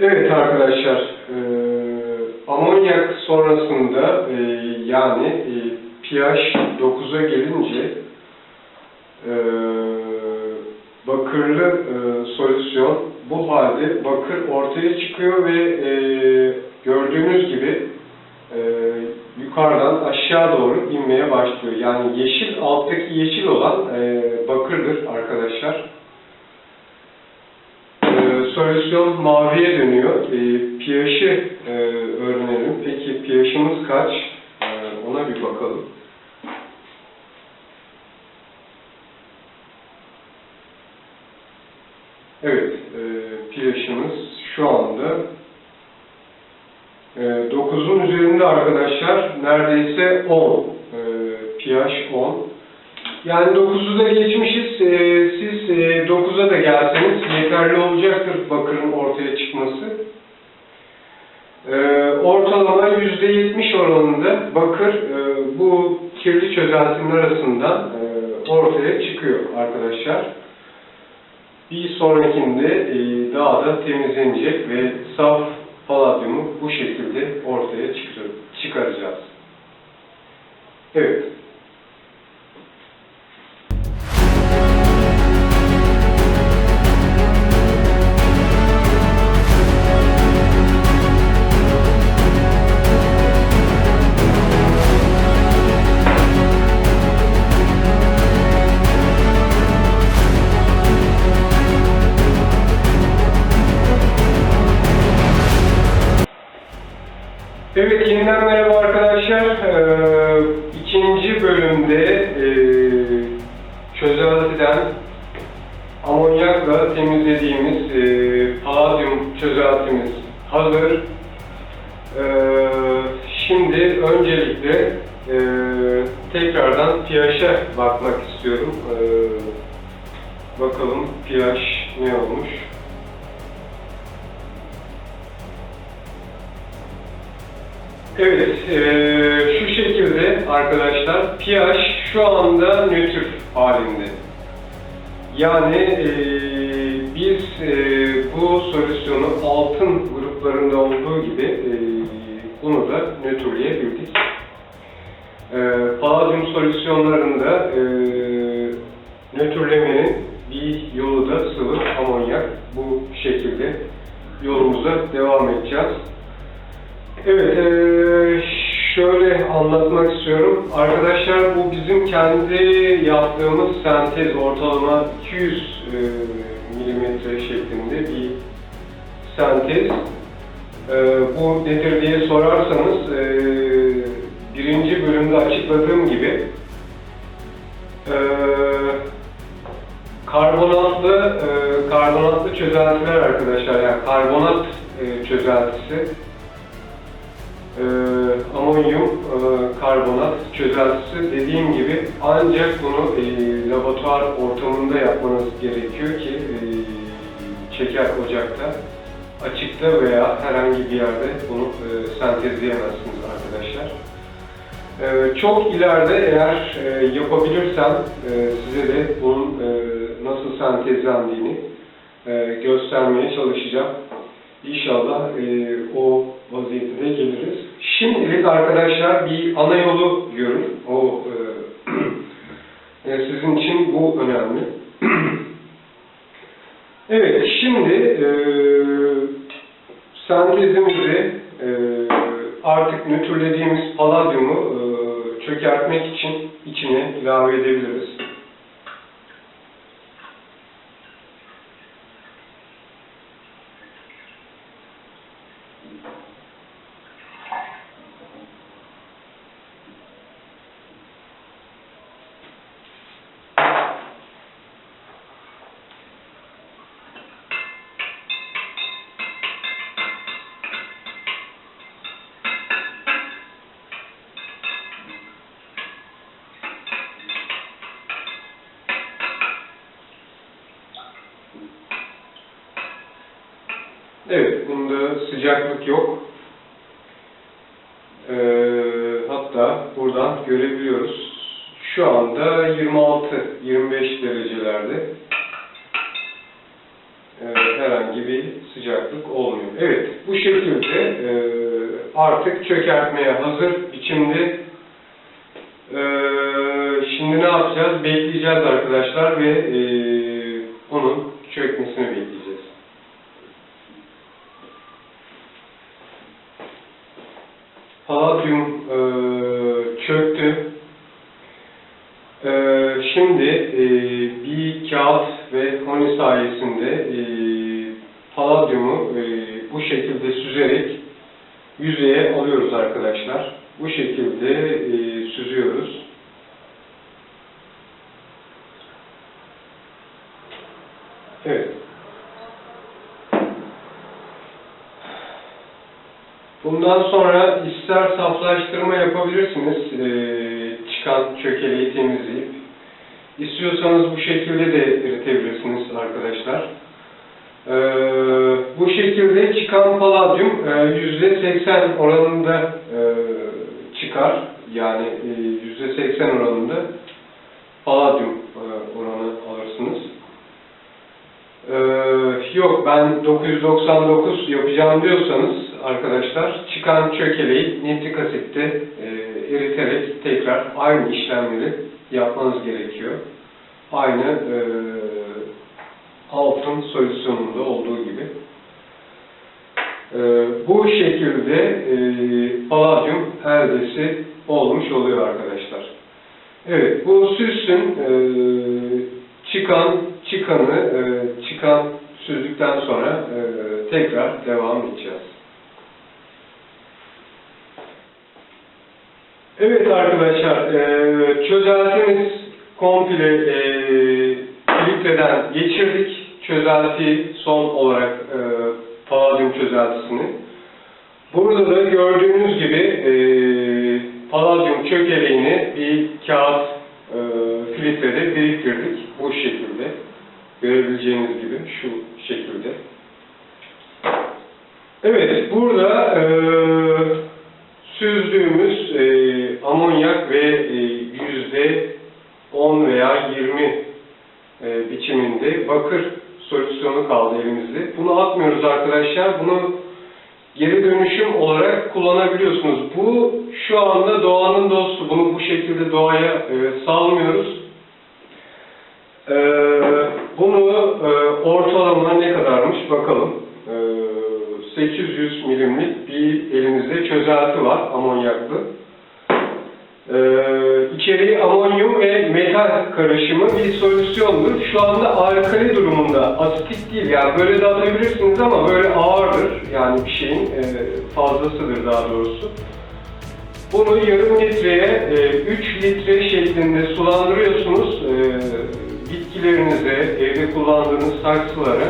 Evet arkadaşlar, e, amonyak sonrasında e, yani e, pH 9'a gelince e, bakırlı e, solüsyon bu halde bakır ortaya çıkıyor ve e, gördüğünüz gibi e, yukarıdan aşağı doğru inmeye başlıyor. Yani yeşil, alttaki yeşil olan e, bakırdır arkadaşlar. Solüsyon maviye dönüyor. Ee, pH'i e, öğrenelim. Peki pH'imiz kaç? Ee, ona bir bakalım. Evet, e, pH'imiz şu anda e, 9'un üzerinde arkadaşlar. Neredeyse 10. E, pH 10. Yani 9'u da geçmişiz. Ee, siz e, 9'a da gelseniz yeterli olacaktır bakırın ortaya çıkması. Ee, ortalama %70 oranında bakır e, bu kirli çözeltinin arasından e, ortaya çıkıyor arkadaşlar. Bir sonrakinde e, daha da temizlenecek ve saf paladyumu bu şekilde ortaya çıkar- çıkaracağız. Evet. Evet, yeniden merhaba arkadaşlar. Ee, ikinci bölümde e, çözeltiden amonyakla temizlediğimiz e, paladyum çözeltimiz hazır. Ee, şimdi öncelikle e, tekrardan pH'e bakmak istiyorum. Ee, bakalım pH ne olmuş? Evet, eee, şu şekilde arkadaşlar pH şu anda nötr halinde. Yani eee, biz eee, bu solüsyonu altın gruplarında olduğu gibi eee, bunu da nötrleyebildik. Anlatmak istiyorum. Arkadaşlar bu bizim kendi yaptığımız sentez ortalama 200 eee, milimetre şeklinde bir sentez. Eee, bu nedir diye sorarsanız eee, birinci bölümde açıkladığım gibi eee, karbonatlı eee, karbonatlı çözeltiler arkadaşlar yani karbonat eee, çözeltisi e, amonyum e, karbonat çözeltisi dediğim gibi ancak bunu e, laboratuvar ortamında yapmanız gerekiyor ki e, çeker ocakta açıkta veya herhangi bir yerde bunu e, sentezleyemezsiniz arkadaşlar. E, çok ileride eğer e, yapabilirsem e, size de bunun e, nasıl sentezlendiğini e, göstermeye çalışacağım. İnşallah e, o vaziyetine geliriz. Şimdilik arkadaşlar bir ana yolu görün. O e, e, sizin için bu önemli. evet, şimdi e, sentezimizi e, artık nötrlediğimiz paladyumu e, çökertmek için içine ilave edebiliriz. Evet, bunda sıcaklık yok. Ee, hatta buradan görebiliyoruz. Şu anda 26-25 derecelerde. Ee, herhangi bir sıcaklık olmuyor. Evet, bu şekilde e, artık çökertmeye hazır biçimde. E, şimdi ne yapacağız? Bekleyeceğiz arkadaşlar ve e, onun çökmesini bekleyeceğiz. Palladium e, çöktü. E, şimdi e, bir kağıt ve honi sayesinde e, palladiumu e, bu şekilde süzerek yüzeye alıyoruz arkadaşlar. Bu şekilde e, süzüyoruz. Evet. Bundan sonra ister saflaştırma yapabilirsiniz eee, çıkan çökeleği temizleyip. İstiyorsanız bu şekilde de eritebilirsiniz arkadaşlar. Eee, bu şekilde çıkan paladyum eee, %80 oranında eee, çıkar. Yani eee, %80 oranında paladyum eee, oranı alırsınız. Ee, yok ben 999 yapacağım diyorsanız arkadaşlar çıkan çökeleği nitrik asitte e, eriterek tekrar aynı işlemleri yapmanız gerekiyor. Aynı e, altın solüsyonunda olduğu gibi. E, bu şekilde e, paladyum eldesi olmuş oluyor arkadaşlar. Evet bu süsün e, çıkan çıkanı e, çıkan süzdükten sonra e, tekrar devam edeceğiz. Evet arkadaşlar e, çözeltimiz komple e, filtreden geçirdik. Çözelti son olarak e, palladium çözeltisini. Burada da gördüğünüz gibi e, palladium çökeleğini bir kağıt e, filtrede biriktirdik. Bu şekilde. Görebileceğiniz gibi şu şekilde. Evet, burada e, süzdüğümüz e, amonyak ve e, yüzde 10 veya 20 e, biçiminde bakır solüsyonu kaldı elimizde. Bunu atmıyoruz arkadaşlar. Bunu geri dönüşüm olarak kullanabiliyorsunuz. Bu şu anda doğanın dostu. Bunu bu şekilde doğaya e, salmıyoruz. E, bunu e, ortalama ne kadarmış bakalım. E, 800 milimlik bir elimizde çözelti var amonyaklı. E, içeriği amonyum ve metal karışımı bir solüsyondur. Şu anda alkali durumunda, asitik değil. Yani böyle de atabilirsiniz ama böyle ağırdır. Yani bir şeyin e, fazlasıdır daha doğrusu. Bunu yarım litreye e, 3 litre şeklinde sulandırıyorsunuz. E, bitkilerinize, evde kullandığınız saksılara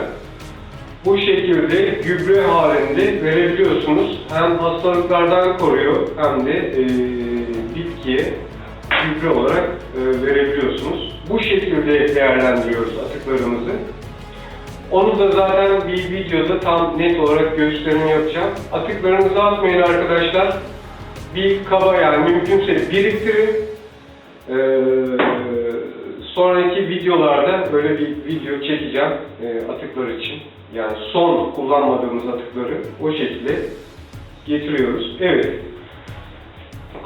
bu şekilde gübre halinde verebiliyorsunuz. Hem hastalıklardan koruyor hem de e, bitkiye gübre olarak e, verebiliyorsunuz. Bu şekilde değerlendiriyoruz atıklarımızı. Onu da zaten bir videoda tam net olarak gösterim yapacağım. Atıklarınızı atmayın arkadaşlar. Bir kaba yani mümkünse biriktirin. Ee, sonraki videolarda böyle bir video çekeceğim e, atıklar için. Yani son kullanmadığımız atıkları o şekilde getiriyoruz. Evet.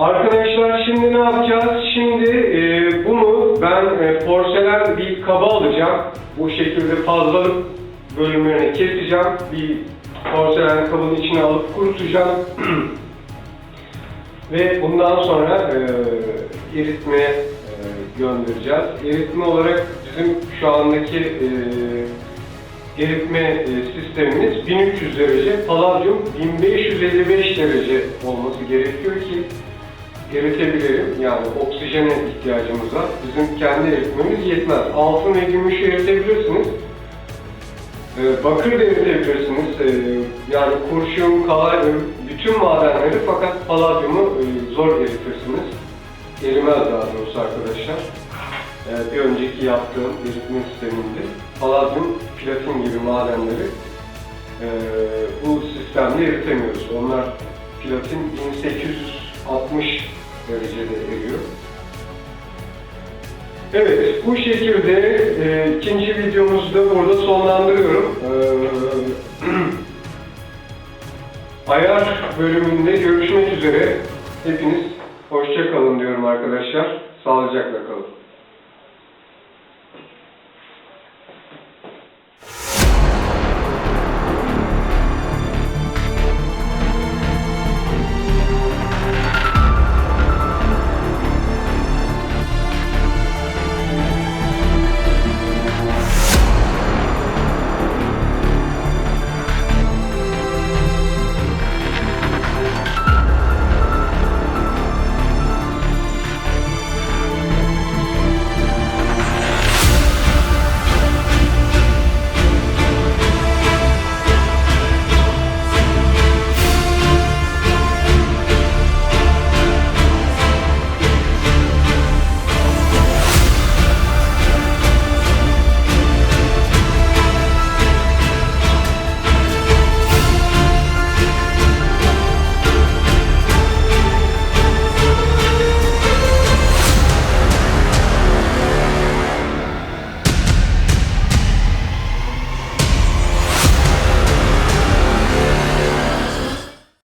Arkadaşlar şimdi ne yapacağız? Şimdi e, bunu ben e, porselen bir kaba alacağım. Bu şekilde fazlalık bölümlerini keseceğim. Bir porselen kabın içine alıp kurutacağım. Ve bundan sonra e, eritmeye göndereceğiz. Eritme olarak bizim şu andaki e, eritme e, sistemimiz 1300 derece, palladium 1555 derece olması gerekiyor ki eritebilirim. Yani oksijene ihtiyacımız var. Bizim kendi eritmemiz yetmez. Altın ve gümüşü eritebilirsiniz. Ee, bakır da eritebilirsiniz. Ee, yani kurşun, kalanyum, bütün madenleri fakat paladyumu e, zor eritirsiniz. Erimez daha doğrusu arkadaşlar. Ee, bir önceki yaptığım eritme sisteminde paladyum, platin gibi madenleri e, bu sistemde eritemiyoruz. Onlar platin 1860 derecede eriyor. Evet, bu şekilde e, ikinci videomuzu da burada sonlandırıyorum. E, Ayar bölümünde görüşmek üzere. Hepiniz hoşça kalın diyorum arkadaşlar. Sağlıcakla kalın.